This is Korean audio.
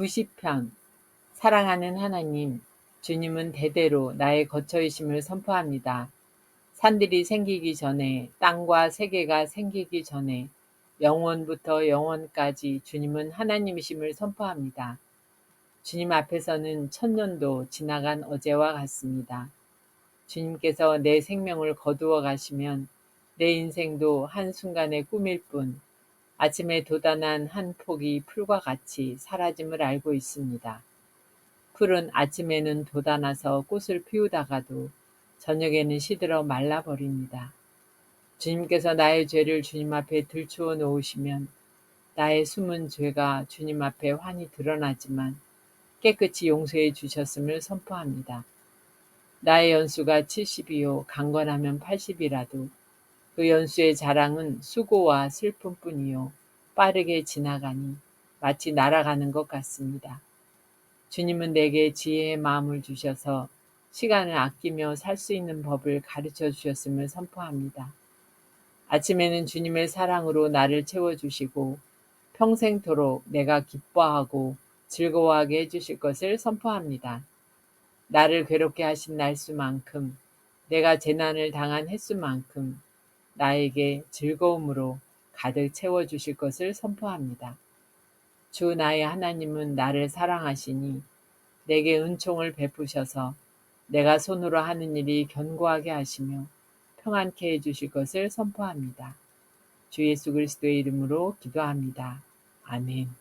90편 사랑하는 하나님, 주님은 대대로 나의 거처이심을 선포합니다. 산들이 생기기 전에, 땅과 세계가 생기기 전에, 영원부터 영원까지 주님은 하나님이심을 선포합니다. 주님 앞에서는 천년도 지나간 어제와 같습니다. 주님께서 내 생명을 거두어 가시면 내 인생도 한순간의 꿈일 뿐 아침에 도단한 한 폭이 풀과 같이 사라짐을 알고 있습니다. 풀은 아침에는 돋아나서 꽃을 피우다가도 저녁에는 시들어 말라버립니다. 주님께서 나의 죄를 주님 앞에 들추어 놓으시면 나의 숨은 죄가 주님 앞에 환히 드러나지만 깨끗이 용서해 주셨음을 선포합니다. 나의 연수가 70이요 강건하면 80이라도 그 연수의 자랑은 수고와 슬픔뿐이요 빠르게 지나가니 마치 날아가는 것 같습니다. 주님은 내게 지혜의 마음을 주셔서 시간을 아끼며 살 수 있는 법을 가르쳐 주셨음을 선포합니다. 아침에는 주님의 사랑으로 나를 채워주시고 평생토록 내가 기뻐하고 즐거워하게 해주실 것을 선포합니다. 나를 괴롭게 하신 날수만큼 내가 재난을 당한 횟수만큼 나에게 즐거움으로 가득 채워 주실 것을 선포합니다. 주 나의 하나님은 나를 사랑하시니 내게 은총을 베푸셔서 내가 손으로 하는 일이 견고하게 하시며 평안케 해 주실 것을 선포합니다. 주 예수 그리스도의 이름으로 기도합니다. 아멘.